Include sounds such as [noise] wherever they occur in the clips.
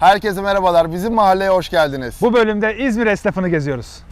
Herkese merhabalar. Bizim mahalleye hoş geldiniz. Bu bölümde İzmir esnafını geziyoruz.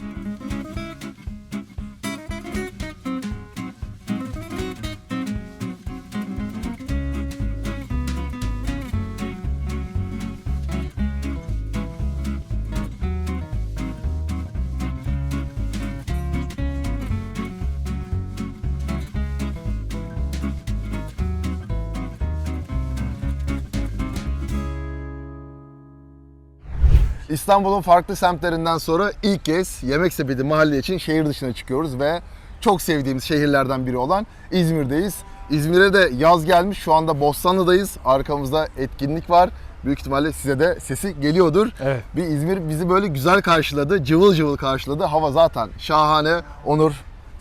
İstanbul'un farklı semtlerinden sonra ilk kez Yemek Sepeti mahalle için şehir dışına çıkıyoruz ve çok sevdiğimiz şehirlerden biri olan İzmir'deyiz. İzmir'e de yaz gelmiş. Şu anda Bostanlı'dayız. Arkamızda etkinlik var. Büyük ihtimalle size de sesi geliyordur. Evet. Bir İzmir bizi böyle güzel karşıladı. Cıvıl cıvıl karşıladı. Hava zaten şahane. Onur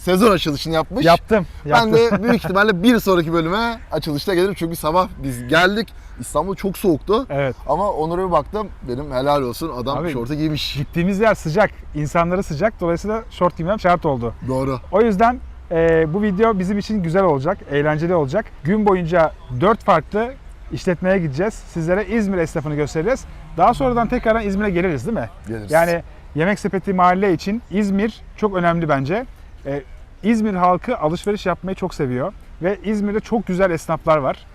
sezon açılışını yapmış. Yaptım. yaptım. Ben de büyük [laughs] ihtimalle bir sonraki bölüme açılışta gelirim. Çünkü sabah biz geldik. İstanbul çok soğuktu. Evet. Ama Onur'a bir baktım. Dedim helal olsun adam Abi- şortu giymiş. Gittiğimiz yer sıcak, insanları sıcak. Dolayısıyla şort giymem şart oldu. Doğru. O yüzden e, bu video bizim için güzel olacak, eğlenceli olacak. Gün boyunca 4 farklı işletmeye gideceğiz. Sizlere İzmir esnafını göstereceğiz. Daha sonradan tekrardan İzmir'e geliriz değil mi? Geliriz. Yani Yemek Sepeti mahalle için İzmir çok önemli bence. Ee, İzmir halkı alışveriş yapmayı çok seviyor ve İzmir'de çok güzel esnaflar var.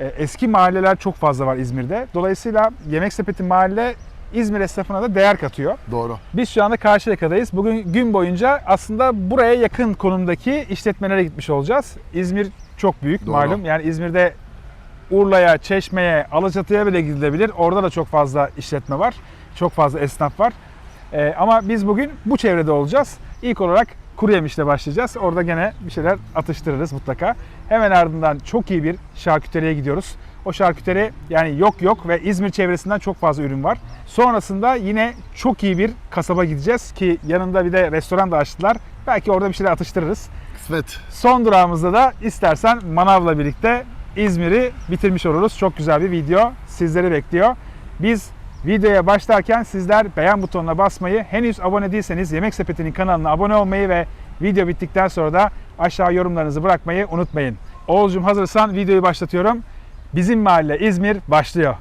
Ee, eski mahalleler çok fazla var İzmir'de. Dolayısıyla Yemek Sepeti mahalle İzmir esnafına da değer katıyor. Doğru. Biz şu anda Karşıyaka'dayız. Bugün gün boyunca aslında buraya yakın konumdaki işletmelere gitmiş olacağız. İzmir çok büyük Doğru. malum. Yani İzmir'de Urla'ya, Çeşme'ye, Alaçatı'ya bile gidilebilir. Orada da çok fazla işletme var. Çok fazla esnaf var. Ee, ama biz bugün bu çevrede olacağız. İlk olarak kuru yemişle başlayacağız. Orada gene bir şeyler atıştırırız mutlaka. Hemen ardından çok iyi bir şarküteriye gidiyoruz. O şarküteri yani yok yok ve İzmir çevresinden çok fazla ürün var. Sonrasında yine çok iyi bir kasaba gideceğiz ki yanında bir de restoran da açtılar. Belki orada bir şeyler atıştırırız. Kısmet. Son durağımızda da istersen manavla birlikte İzmir'i bitirmiş oluruz. Çok güzel bir video sizleri bekliyor. Biz videoya başlarken sizler beğen butonuna basmayı, henüz abone değilseniz Yemek Sepeti'nin kanalına abone olmayı ve video bittikten sonra da aşağı yorumlarınızı bırakmayı unutmayın. Oğuzcum hazırsan videoyu başlatıyorum. Bizim mahalle İzmir başlıyor.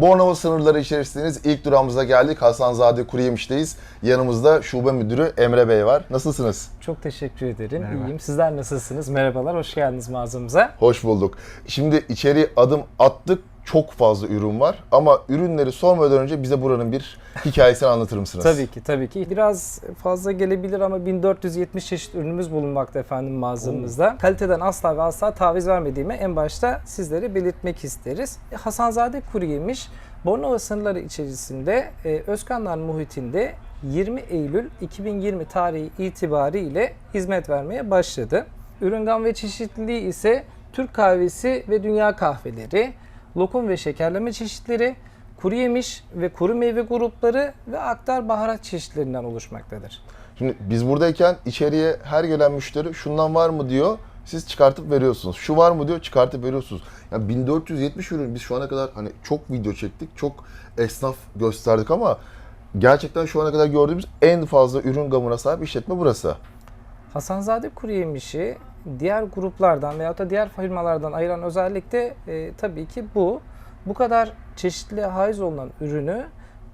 Bornova sınırları içerisindeyiz. İlk durağımıza geldik. Hasanzade Kuru Yemiş'teyiz. Yanımızda şube müdürü Emre Bey var. Nasılsınız? Çok teşekkür ederim. Merhaba. İyiyim. Sizler nasılsınız? Merhabalar. Hoş geldiniz mağazamıza. Hoş bulduk. Şimdi içeri adım attık. Çok fazla ürün var ama ürünleri sormadan önce bize buranın bir hikayesini anlatır mısınız? Tabii ki, tabii ki. Biraz fazla gelebilir ama 1470 çeşit ürünümüz bulunmakta efendim mağazamızda. Kaliteden asla ve asla taviz vermediğimi en başta sizlere belirtmek isteriz. E, Hasanzade Kuru Yemiş, Bornova sınırları içerisinde e, Özkanlar muhitinde 20 Eylül 2020 tarihi itibariyle hizmet vermeye başladı. Ürün gam ve çeşitliliği ise Türk kahvesi ve dünya kahveleri, lokum ve şekerleme çeşitleri, kuru yemiş ve kuru meyve grupları ve aktar baharat çeşitlerinden oluşmaktadır. Şimdi biz buradayken içeriye her gelen müşteri şundan var mı diyor. Siz çıkartıp veriyorsunuz. Şu var mı diyor çıkartıp veriyorsunuz. Yani 1470 ürün biz şu ana kadar hani çok video çektik. Çok esnaf gösterdik ama gerçekten şu ana kadar gördüğümüz en fazla ürün gamına sahip işletme burası. Hasanzade kuru yemişi diğer gruplardan veyahut da diğer firmalardan ayıran özellik de e, tabii ki bu. Bu kadar çeşitli haiz olunan ürünü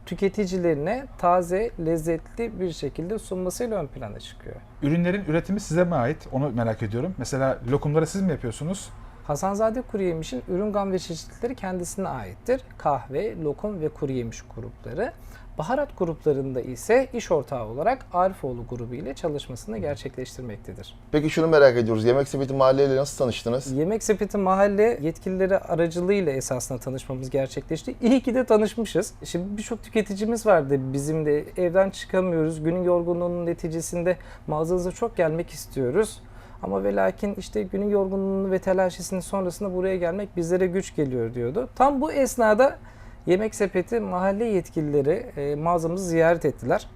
tüketicilerine taze, lezzetli bir şekilde sunmasıyla ön plana çıkıyor. Ürünlerin üretimi size mi ait? Onu merak ediyorum. Mesela lokumları siz mi yapıyorsunuz? Hasanzade kuru yemişin ürün gam ve çeşitlileri kendisine aittir. Kahve, lokum ve kuru yemiş grupları. Baharat gruplarında ise iş ortağı olarak Arifoğlu grubu ile çalışmasını gerçekleştirmektedir. Peki şunu merak ediyoruz. Yemek Sepeti mahalleyle nasıl tanıştınız? Yemek Sepeti mahalle yetkilileri aracılığıyla esasında tanışmamız gerçekleşti. İyi ki de tanışmışız. Şimdi birçok tüketicimiz vardı bizim de evden çıkamıyoruz. Günün yorgunluğunun neticesinde mağazanıza çok gelmek istiyoruz. Ama ve lakin işte günün yorgunluğunu ve telaşesinin sonrasında buraya gelmek bizlere güç geliyor diyordu. Tam bu esnada Yemek Sepeti mahalle yetkilileri e, mağazamızı ziyaret ettiler.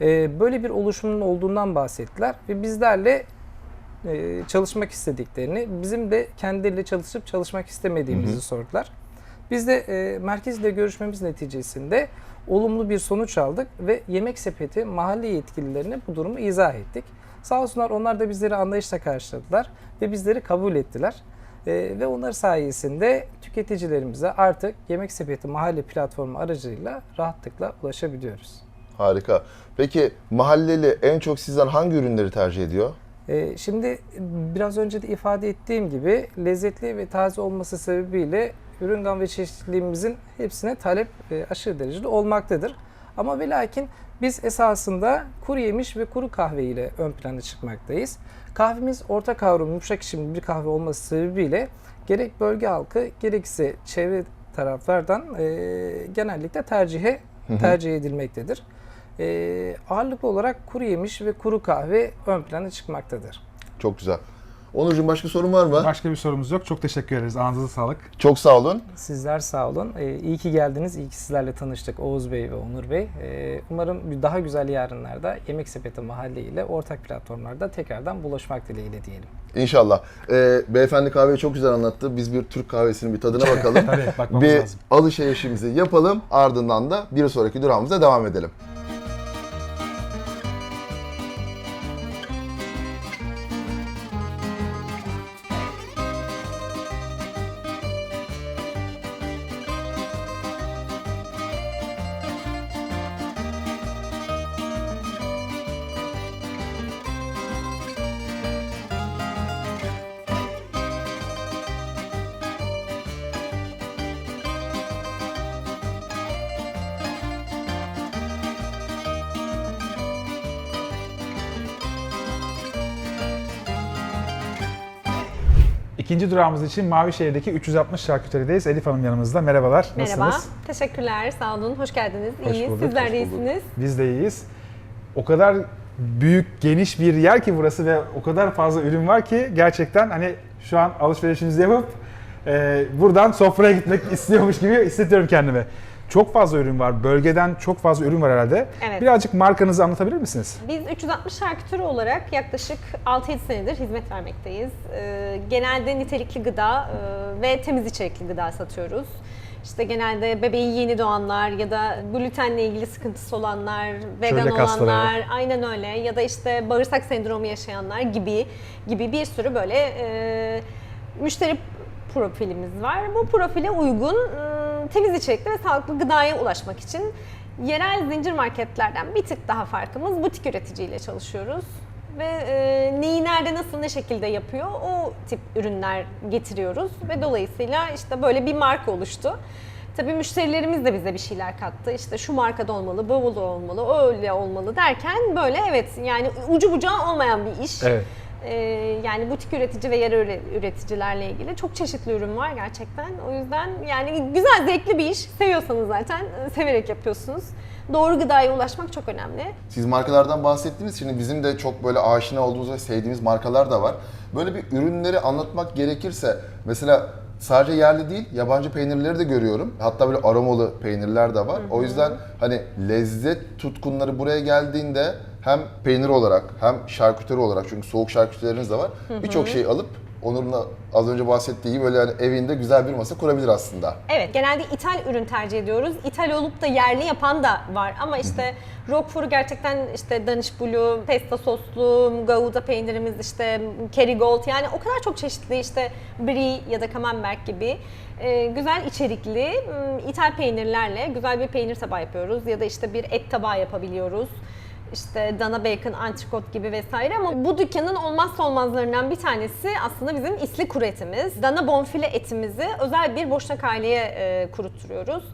E, böyle bir oluşumun olduğundan bahsettiler ve bizlerle e, çalışmak istediklerini, bizim de kendileriyle çalışıp çalışmak istemediğimizi sordular. Biz de e, merkezle görüşmemiz neticesinde olumlu bir sonuç aldık ve Yemek Sepeti mahalle yetkililerine bu durumu izah ettik. Sağ olsunlar onlar da bizleri anlayışla karşıladılar ve bizleri kabul ettiler. E, ve onlar sayesinde tüketicilerimize artık Yemek Sepeti mahalle platformu aracılığıyla rahatlıkla ulaşabiliyoruz. Harika. Peki mahalleli en çok sizden hangi ürünleri tercih ediyor? Ee, Şimdi biraz önce de ifade ettiğim gibi lezzetli ve taze olması sebebiyle ürün gam ve çeşitliliğimizin hepsine talep e, aşırı derecede olmaktadır. Ama ve lakin biz esasında kuru yemiş ve kuru kahve ile ön plana çıkmaktayız. Kahvemiz orta kavram yumuşak içimli bir kahve olması sebebiyle gerek bölge halkı gerekse çevre taraflardan e, genellikle tercihe tercih edilmektedir. E, ağırlıklı olarak kuru yemiş ve kuru kahve ön plana çıkmaktadır. Çok güzel. Onurcuğum başka sorun var mı? Başka bir sorumuz yok. Çok teşekkür ederiz. Ağzınıza sağlık. Çok sağ olun. Sizler sağ olun. E, iyi ki geldiniz. İyi ki sizlerle tanıştık Oğuz Bey ve Onur Bey. E, umarım daha güzel yarınlarda Yemek Sepeti Mahalle ile ortak platformlarda tekrardan buluşmak dileğiyle diyelim. İnşallah. Ee, beyefendi kahveyi çok güzel anlattı. Biz bir Türk kahvesinin bir tadına bakalım. [laughs] Tabii bakmamız bir lazım. alışverişimizi yapalım. Ardından da bir sonraki durağımıza devam edelim. İkinci durağımız için Mavişehir'deki 360 Şarküteri'deyiz. Elif Hanım yanımızda. Merhabalar. Merhaba, Nasılsınız? teşekkürler, sağ olun, hoş geldiniz. Hoş İyiyiz, bulduk, sizler de iyisiniz. Biz de iyiyiz. O kadar büyük, geniş bir yer ki burası ve o kadar fazla ürün var ki gerçekten hani şu an alışverişimizi yapıp e, buradan sofraya gitmek [laughs] istiyormuş gibi hissediyorum kendimi. Çok fazla ürün var. Bölgeden çok fazla ürün var herhalde. Evet. Birazcık markanızı anlatabilir misiniz? Biz 360 şarküteri olarak yaklaşık 6-7 senedir hizmet vermekteyiz. Ee, genelde nitelikli gıda e, ve temiz içerikli gıda satıyoruz. İşte genelde bebeği yeni doğanlar ya da glutenle ilgili sıkıntısı olanlar, vegan Çölyak hastaları. olanlar, aynen öyle ya da işte bağırsak sendromu yaşayanlar gibi gibi bir sürü böyle e, müşteri profilimiz var. Bu profile uygun ıı, temiz içerikli ve sağlıklı gıdaya ulaşmak için yerel zincir marketlerden bir tık daha farkımız butik üreticiyle çalışıyoruz. Ve e, neyi nerede nasıl ne şekilde yapıyor o tip ürünler getiriyoruz ve dolayısıyla işte böyle bir marka oluştu. Tabii müşterilerimiz de bize bir şeyler kattı. İşte şu markada olmalı, bu olmalı, öyle olmalı derken böyle evet yani ucu bucağı olmayan bir iş. Evet. Ee, yani butik üretici ve yer üre- üreticilerle ilgili çok çeşitli ürün var gerçekten. O yüzden yani güzel, zevkli bir iş. Seviyorsanız zaten e, severek yapıyorsunuz. Doğru gıdaya ulaşmak çok önemli. Siz markalardan bahsettiniz. Şimdi bizim de çok böyle aşina olduğumuz ve sevdiğimiz markalar da var. Böyle bir ürünleri anlatmak gerekirse mesela sadece yerli değil yabancı peynirleri de görüyorum. Hatta böyle aromalı peynirler de var. O yüzden hani lezzet tutkunları buraya geldiğinde hem peynir olarak hem şarküteri olarak çünkü soğuk şarküterileriniz de var. Birçok şey alıp Onur'un az önce bahsettiği gibi böyle yani evinde güzel bir masa kurabilir aslında. Evet, genelde ithal ürün tercih ediyoruz. İthal olup da yerli yapan da var ama işte Roquefort'u gerçekten işte Danish Blue, pesto soslu, Gouda peynirimiz işte Kerrygold yani o kadar çok çeşitli işte Brie ya da Camembert gibi e, güzel içerikli m, ithal peynirlerle güzel bir peynir tabağı yapıyoruz ya da işte bir et tabağı yapabiliyoruz. İşte dana bacon, antrikot gibi vesaire ama bu dükkanın olmazsa olmazlarından bir tanesi aslında bizim isli kuru etimiz. Dana bonfile etimizi özel bir boşnak aileye e, kurutturuyoruz.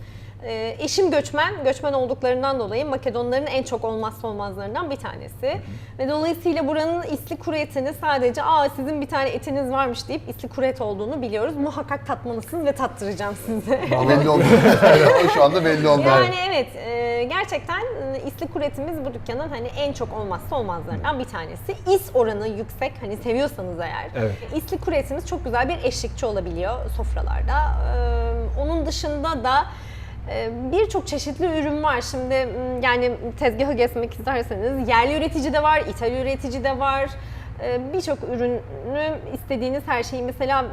Ee, eşim göçmen, göçmen olduklarından dolayı Makedonların en çok olmazsa olmazlarından bir tanesi. Ve dolayısıyla buranın isli kuru etini sadece aa sizin bir tane etiniz varmış deyip isli kuru et olduğunu biliyoruz. Muhakkak tatmalısınız ve tattıracağım size. belli oldu. [laughs] [laughs] şu anda belli oldu. Yani evet e, gerçekten e, isli kuru etimiz bu dükkanın hani en çok olmazsa olmazlarından bir tanesi. İs oranı yüksek hani seviyorsanız eğer. Evet. İsli kuru etimiz çok güzel bir eşlikçi olabiliyor sofralarda. Ee, onun dışında da e, birçok çeşitli ürün var. Şimdi yani tezgahı gezmek isterseniz yerli üretici de var, ithal üretici de var. Ee, Birçok ürünü istediğiniz her şeyi mesela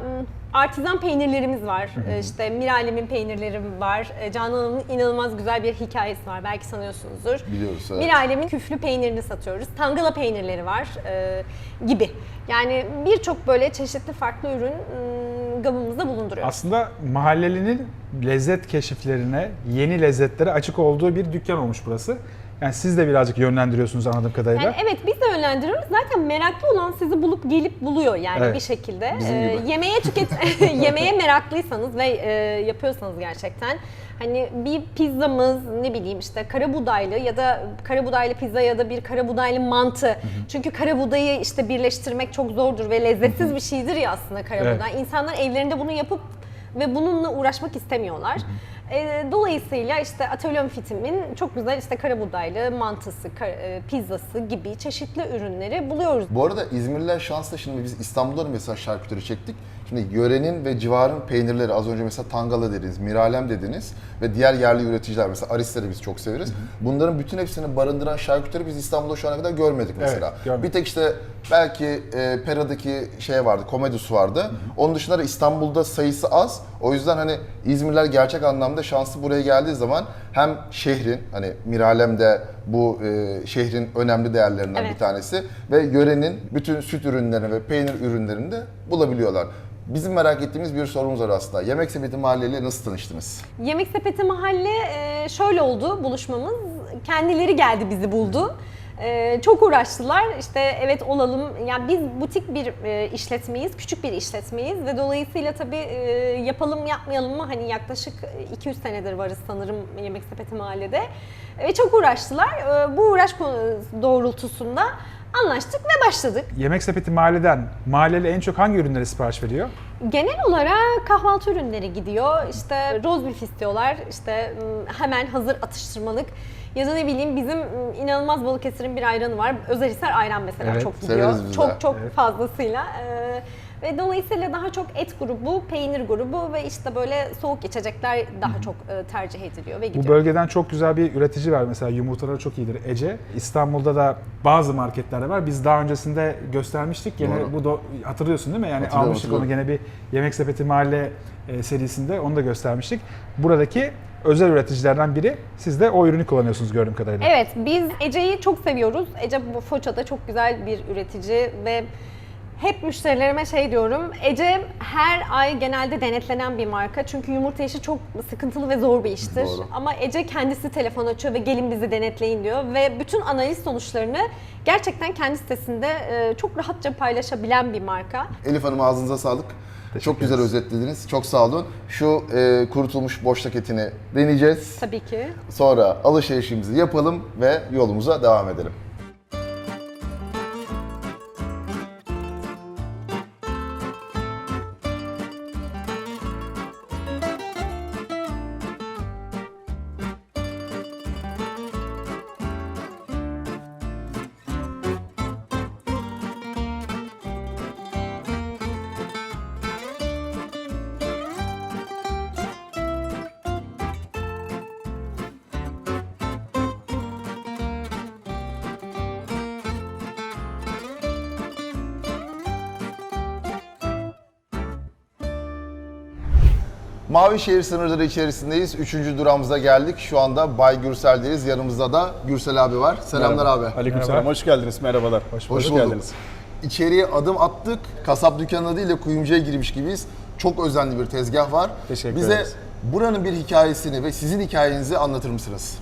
artizan peynirlerimiz var. Ee, İşte Miralem'in peynirleri var. Ee, Canan Hanım'ın inanılmaz güzel bir hikayesi var. Belki sanıyorsunuzdur. Biliyoruz, evet. Bir ailemin küflü peynirini satıyoruz. Tangala peynirleri var gibi. Yani birçok böyle çeşitli farklı ürün m, gamımızda bulunduruyoruz. Aslında mahallelinin lezzet keşiflerine, yeni lezzetlere açık olduğu bir dükkan olmuş burası. Yani siz de birazcık yönlendiriyorsunuz anladığım kadarıyla. Yani evet biz de yönlendiriyoruz. Zaten meraklı olan sizi bulup gelip buluyor yani Evet. bir şekilde. Ee, yemeğe tüket [laughs] [laughs] yemeğe meraklıysanız ve e, yapıyorsanız gerçekten hani bir pizzamız ne bileyim işte kara buğdaylı ya da kara buğdaylı pizza ya da bir kara buğdaylı mantı. Çünkü kara buğdayı işte birleştirmek çok zordur ve lezzetsiz bir şeydir ya aslında kara Evet. buğday. İnsanlar evlerinde bunu yapıp ve bununla uğraşmak istemiyorlar. E, dolayısıyla işte Atölyem Fitim'in çok güzel işte kara buğdaylı mantısı, kar- e, pizzası gibi çeşitli ürünleri buluyoruz. Bu arada İzmirliler şanslı şimdi biz İstanbul'da da mesela şarküteri çektik. Şimdi yörenin ve civarın peynirleri az önce mesela Tangala dediniz, Miralem dediniz ve diğer yerli üreticiler mesela Arisleri biz çok severiz. Bunların bütün hepsini barındıran şarküteri biz İstanbul'da şu ana kadar görmedik mesela. görmedik. Bir tek işte belki e, Pera'daki şey vardı, Komedus vardı. Onun dışında da İstanbul'da sayısı az. O yüzden hani İzmirliler gerçek anlamda şanslı buraya geldiği zaman hem şehrin hani Miralem'de bu e, şehrin önemli değerlerinden Evet. bir tanesi ve yörenin bütün süt ürünlerini ve peynir ürünlerini de bulabiliyorlar. Bizim merak ettiğimiz bir sorumuz var aslında. Yemek Sepeti Mahalle ile nasıl tanıştınız? Yemek Sepeti Mahalle e, şöyle oldu buluşmamız. Kendileri geldi bizi buldu. E, çok uğraştılar. İşte evet olalım. Yani biz butik bir e, işletmeyiz, küçük bir işletmeyiz ve dolayısıyla tabii e, yapalım yapmayalım mı hani yaklaşık 200 senedir varız sanırım Yemek Sepeti Mahalle'de. Ve çok uğraştılar. E, bu uğraş doğrultusunda anlaştık ve başladık. Yemek sepeti mahalleden mahalleli en çok hangi ürünlere sipariş veriyor? Genel olarak kahvaltı ürünleri gidiyor. İşte roast beef istiyorlar. İşte hemen hazır atıştırmalık. Ya da ne bileyim bizim ım, inanılmaz Balıkesir'in bir ayranı var. Özelhisar ayran mesela Evet, çok gidiyor. severiz biz de. Çok çok Evet. fazlasıyla. Ee, ve dolayısıyla daha çok et grubu, peynir grubu ve işte böyle soğuk içecekler daha çok e, tercih ediliyor ve gidiyor. Bu bölgeden çok güzel bir üretici var. Mesela yumurtaları çok iyidir Ece. İstanbul'da da bazı marketlerde var. Biz daha öncesinde göstermiştik. Gene Doğru. bu da hatırlıyorsun değil mi? Yani Hatırlıyorum, almıştık onu hatırlıyorum. gene bir Yemek Sepeti Mahalle e, serisinde onu da göstermiştik. Buradaki özel üreticilerden biri. Siz de o ürünü kullanıyorsunuz gördüğüm kadarıyla. Evet, biz Ece'yi çok seviyoruz. Ece bu Foça'da çok güzel bir üretici ve hep müşterilerime şey diyorum. Ece her ay genelde denetlenen bir marka. Çünkü yumurta işi çok sıkıntılı ve zor bir iştir. Doğru. Ama Ece kendisi telefon açıyor ve gelin bizi denetleyin diyor. Ve bütün analiz sonuçlarını gerçekten kendi sitesinde çok rahatça paylaşabilen bir marka. Elif Hanım ağzınıza sağlık. Çok güzel özetlediniz. Çok sağ olun. Şu e, kurutulmuş boşnak etini deneyeceğiz. Tabii ki. Sonra alışverişimizi yapalım ve yolumuza devam edelim. Mavi şehir sınırları içerisindeyiz. Üçüncü durağımıza geldik. Şu anda Bay Gürsel'deyiz. Yanımızda da Gürsel abi var. Selamlar abi. Aleykümselam. Merhaba. Hoş geldiniz. Merhabalar. Hoş, Hoş bulduk. geldiniz. İçeriye adım attık. Kasap dükkanına değil de kuyumcuya girmiş gibiyiz. Çok özenli bir tezgah var. Teşekkür Bize ederiz. buranın bir hikayesini ve sizin hikayenizi anlatır mısınız?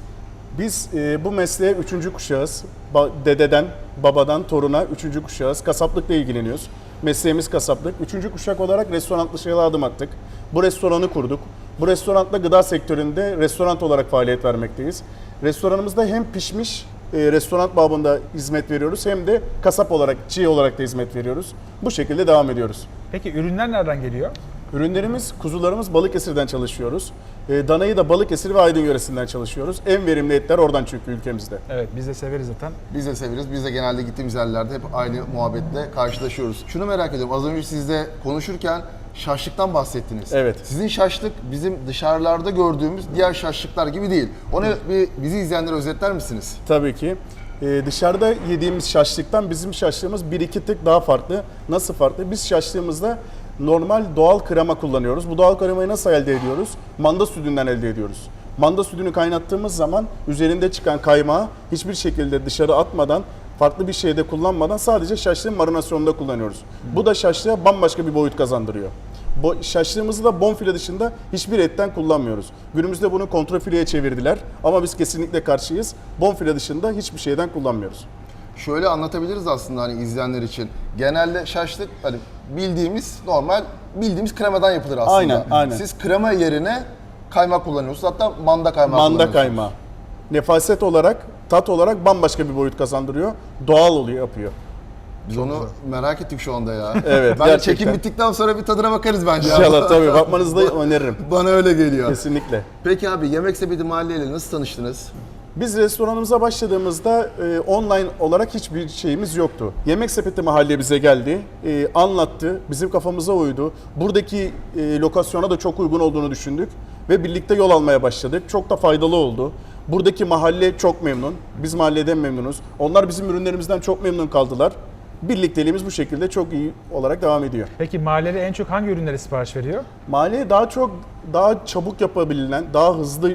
Biz e, bu mesleğe üçüncü kuşağız. Ba- dededen, babadan, toruna üçüncü kuşağız. Kasaplıkla ilgileniyoruz. Mesleğimiz kasaplık. Üçüncü kuşak olarak restoran dışarıya adım attık. Bu restoranı kurduk. Bu restoranda gıda sektöründe restoran olarak faaliyet vermekteyiz. Restoranımızda hem pişmiş e, restoran babında hizmet veriyoruz hem de kasap olarak, çiğ olarak da hizmet veriyoruz. Bu şekilde devam ediyoruz. Peki ürünler nereden geliyor? Ürünlerimiz, kuzularımız Balıkesir'den çalışıyoruz. E, danayı da Balıkesir ve Aydın yöresinden çalışıyoruz. En verimli etler oradan çünkü ülkemizde. Evet biz de severiz zaten. Biz de severiz. Biz de genelde gittiğimiz yerlerde hep aynı muhabbetle karşılaşıyoruz. Şunu merak ediyorum. Az önce sizle konuşurken şaşlıktan bahsettiniz. Evet. Sizin şaşlık bizim dışarılarda gördüğümüz diğer şaşlıklar gibi değil. Onu bir bizi izleyenlere özetler misiniz? Tabii ki. Ee, dışarıda yediğimiz şaşlıktan bizim şaşlığımız bir iki tık daha farklı. Nasıl farklı? Biz şaşlığımızda normal doğal krema kullanıyoruz. Bu doğal kremayı nasıl elde ediyoruz? Manda sütünden elde ediyoruz. Manda sütünü kaynattığımız zaman üzerinde çıkan kaymağı hiçbir şekilde dışarı atmadan farklı bir şeyde kullanmadan sadece şaşlığın marinasyonunda kullanıyoruz. Bu da şaşlığa bambaşka bir boyut kazandırıyor. Bo- şaşlığımızı da bonfile dışında hiçbir etten kullanmıyoruz. Günümüzde bunu kontrafileye çevirdiler ama biz kesinlikle karşıyız. Bonfile dışında hiçbir şeyden kullanmıyoruz. Şöyle anlatabiliriz aslında hani izleyenler için. Genelde şaşlık hani bildiğimiz normal bildiğimiz kremadan yapılır aslında. Aynen, aynen. Siz krema yerine kaymak kullanıyorsunuz. Hatta manda kaymağı Manda kullanıyorsunuz. kaymağı. Nefaset olarak, tat olarak bambaşka bir boyut kazandırıyor. Doğal oluyor, yapıyor. Biz onu merak ettik şu anda ya. [laughs] Evet, ben gerçekten. çekim bittikten sonra bir tadına bakarız bence. ya. İnşallah [laughs] tabii bakmanızı da öneririm. Bana öyle geliyor. Kesinlikle. Peki abi Yemek Sepeti Mahalleyle nasıl tanıştınız? Biz restoranımıza başladığımızda e, online olarak hiçbir şeyimiz yoktu. Yemek sepeti mahalle bize geldi, e, anlattı, bizim kafamıza uydu. Buradaki e, lokasyona da çok uygun olduğunu düşündük ve birlikte yol almaya başladık. Çok da faydalı oldu. Buradaki mahalle çok memnun, biz mahalleden memnunuz. Onlar bizim ürünlerimizden çok memnun kaldılar. Birlikteliğimiz bu şekilde çok iyi olarak devam ediyor. Peki mahallede en çok hangi ürünleri sipariş veriyor? Mahalleye daha çok, daha çabuk yapabilen, daha hızlı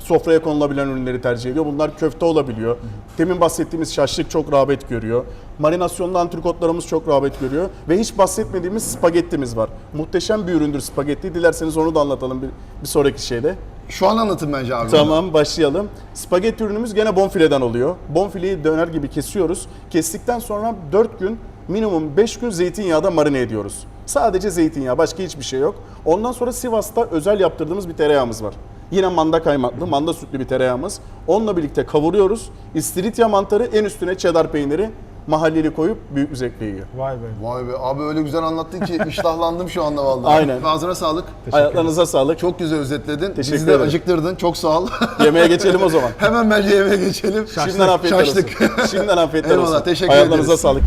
sofraya konulabilen ürünleri tercih ediyor. Bunlar köfte olabiliyor. Demin bahsettiğimiz şaşlık çok rağbet görüyor. Marinasyonlu antrikotlarımız çok rağbet görüyor. Ve hiç bahsetmediğimiz spagettimiz var. Muhteşem bir üründür spagetti. Dilerseniz onu da anlatalım bir, bir sonraki şeyde. Şu an anlatın bence abi. Tamam başlayalım. Spagetti ürünümüz gene bonfileden oluyor. Bonfileyi döner gibi kesiyoruz. Kestikten sonra 4 gün minimum 5 gün zeytinyağda marine ediyoruz. Sadece zeytinyağı başka hiçbir şey yok. Ondan sonra Sivas'ta özel yaptırdığımız bir tereyağımız var. Yine manda kaymaklı, manda sütlü bir tereyağımız. Onunla birlikte kavuruyoruz. İstiridye mantarı en üstüne cheddar peyniri mahalleli koyup büyük bir zevkle yiyor. Vay be. Vay be abi öyle güzel anlattın ki iştahlandım şu anda vallahi. Aynen. Ağzına sağlık. Ayaklarınıza sağlık. Çok güzel özetledin. Teşekkür Bizi de ederim. acıktırdın. Çok sağ ol. Yemeğe geçelim o zaman. [laughs] Hemen bence yemeğe geçelim. Şimdiden afiyetler Şaşlık. olsun. Şimdiden afiyetler Eyvallah, olsun. teşekkür Ayaklarınıza ederiz. sağlık.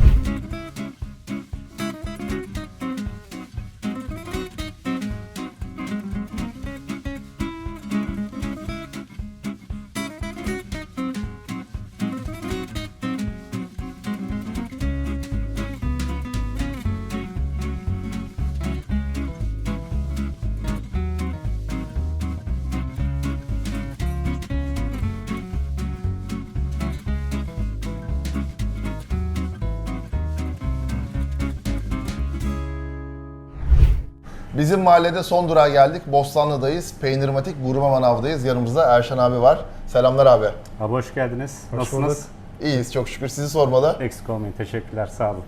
Mahallede son durağa geldik. Bostanlı'dayız. Peynirmatik Gurme Manav'dayız. Yanımızda Erşan abi var. Selamlar abi. Abi hoş geldiniz. Hoş Nasılsınız? İyiyiz çok şükür. Sizi sormalı. Eksik olmayın. Teşekkürler. Sağ olun.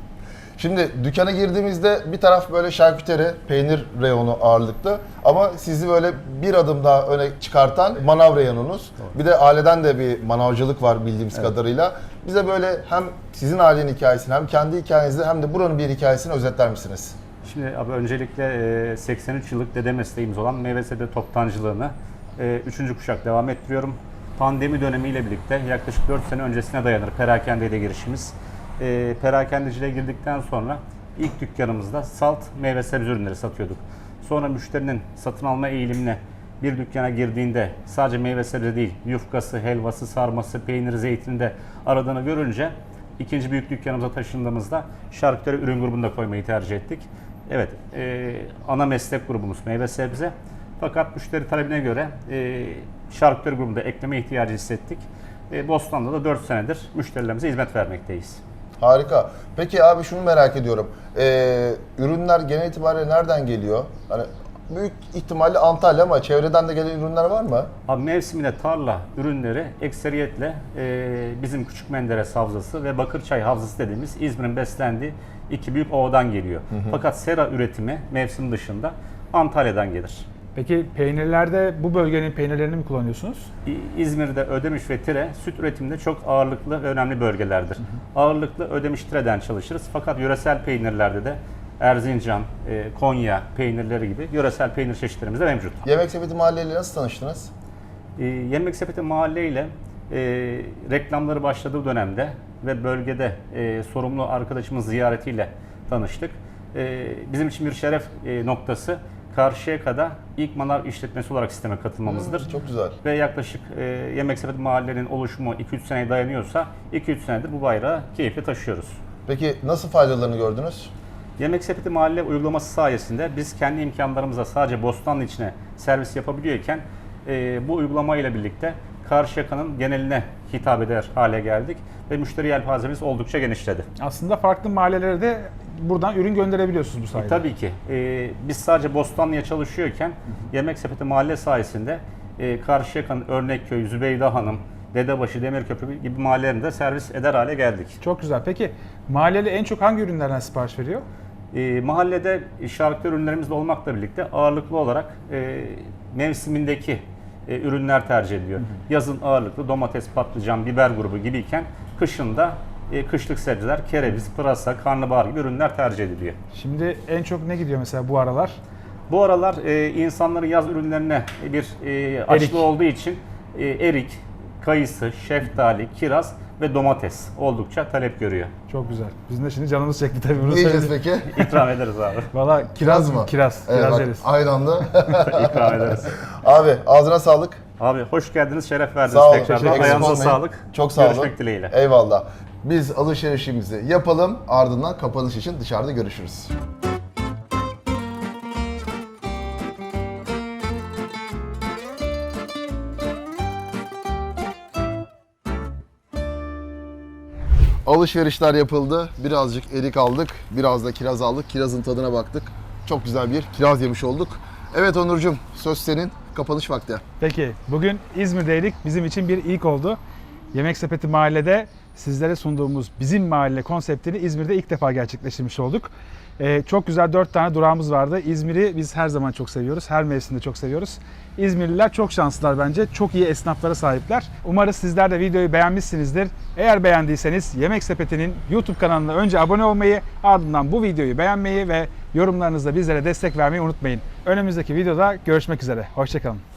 Şimdi dükkana girdiğimizde bir taraf böyle şarküteri, peynir reyonu ağırlıklı. Ama sizi böyle bir adım daha öne çıkartan manav reyonunuz. Bir de aileden de bir manavcılık var bildiğimiz kadarıyla. Bize böyle hem sizin ailenin hikayesini hem kendi hikayenizi hem de buranın bir hikayesini özetler misiniz? Şimdi abi öncelikle e, 83 yıllık dede mesleğimiz olan meyve sebze toptancılığını 3. kuşak devam ettiriyorum. Pandemi dönemiyle birlikte yaklaşık 4 sene öncesine dayanır perakendeye girişimiz. E, Perakendeciliğe girdikten sonra ilk dükkanımızda salt meyve sebze ürünleri satıyorduk. Sonra müşterinin satın alma eğilimine bir dükkana girdiğinde sadece meyve sebze değil, yufkası, helvası, sarması, peyniri, zeytini de aradığını görünce ikinci büyük dükkanımıza taşındığımızda şarküteri ürün grubunu da koymayı tercih ettik. Evet, e, ana meslek grubumuz meyve sebze. Fakat müşteri talebine göre e, şarküteri grubunda ekleme ihtiyacı hissettik. E, Bostan'da da 4 senedir müşterilerimize hizmet vermekteyiz. Harika. Peki abi şunu merak ediyorum. Ee, ürünler genel itibariyle nereden geliyor? Hani büyük ihtimalle Antalya ama çevreden de gelen ürünler var mı? Abi mevsiminde tarla ürünleri ekseriyetle e, bizim Küçük Menderes Havzası ve Bakırçay Havzası dediğimiz İzmir'in beslendiği iki büyük ovadan geliyor. Fakat sera üretimi mevsim dışında Antalya'dan gelir. Peki peynirlerde bu bölgenin peynirlerini mi kullanıyorsunuz? İzmir'de Ödemiş ve Tire süt üretiminde çok ağırlıklı ve önemli bölgelerdir. Ağırlıklı Ödemiş Tire'den çalışırız fakat yöresel peynirlerde de Erzincan, e, Konya peynirleri gibi yöresel peynir çeşitlerimiz de mevcut. Yemek Sepeti Mahalle ile nasıl tanıştınız? E, Yemek Sepeti Mahalle ile e, reklamları başladığı dönemde ve bölgede e, sorumlu arkadaşımız ziyaretiyle tanıştık. E, bizim için bir şeref e, noktası Karşıyaka'da ilk manav işletmesi olarak sisteme katılmamızdır. Çok güzel. Ve yaklaşık e, Yemek Sepeti Mahallenin oluşumu 2-3 seneye dayanıyorsa 2-3 senedir bu bayrağı keyifle taşıyoruz. Peki nasıl faydalarını gördünüz? Yemek Sepeti Mahalle uygulaması sayesinde biz kendi imkanlarımızla sadece Bostanlı içine servis yapabiliyorken e, bu uygulamayla birlikte Karşıyaka'nın geneline hitap eder hale geldik ve müşteri yelpazemiz oldukça genişledi. Aslında farklı mahallelere de buradan ürün gönderebiliyorsunuz bu sayede. Tabii ki. e, biz sadece Bostanlı'ya çalışıyorken Yemek Sepeti Mahalle sayesinde e, Karşıyaka'nın Örnekköy, Zübeyde Hanım, Dedebaşı, Demirköprü gibi mahallelerinde servis eder hale geldik. Çok güzel. Peki mahalleli en çok hangi ürünlerden sipariş veriyor? E, mahallede şarküteri ürünlerimiz de olmakla birlikte ağırlıklı olarak e, mevsimindeki e, ürünler tercih ediliyor. Yazın ağırlıklı domates, patlıcan, biber grubu gibiyken kışın da e, kışlık sebzeler, kereviz, pırasa, karnabahar gibi ürünler tercih ediliyor. Şimdi en çok ne gidiyor mesela bu aralar? Bu aralar e, insanların yaz ürünlerine bir e, açlığı olduğu için e, erik, kayısı, şeftali, kiraz ve domates oldukça talep görüyor. Çok güzel. Bizim de şimdi canımız çekti tabii bunu Ne yiyeceğiz peki? [laughs] İkram ederiz abi. Valla Kiraz mı? Kiraz. Evet, Kiraz bak, yeriz. ayranlı. [laughs] İkram ederiz. Abi ağzına sağlık. Abi hoş geldiniz, şeref verdiniz Sağ olun. tekrardan. Eksik Ayağınıza olmayın. sağlık. Çok sağ olun. Görüşmek dileğiyle. Eyvallah. Biz alışverişimizi yapalım ardından kapanış için dışarıda görüşürüz. Alışverişler yapıldı. Birazcık erik aldık. Biraz da kiraz aldık. Kirazın tadına baktık. Çok güzel bir kiraz yemiş olduk. Evet Onurcuğum söz senin. Kapanış vakti. Peki bugün İzmir'deydik. Bizim için bir ilk oldu. Yemek Sepeti Mahalle'de sizlere sunduğumuz bizim mahalle konseptini İzmir'de ilk defa gerçekleştirmiş olduk. Ee, çok güzel dört tane durağımız vardı. İzmir'i biz her zaman çok seviyoruz. Her mevsimde çok seviyoruz. İzmirliler çok şanslılar bence. Çok iyi esnaflara sahipler. Umarız sizler de videoyu beğenmişsinizdir. Eğer beğendiyseniz Yemek Sepeti'nin YouTube kanalına önce abone olmayı, ardından bu videoyu beğenmeyi ve yorumlarınızla bizlere destek vermeyi unutmayın. Önümüzdeki videoda görüşmek üzere. Hoşçakalın.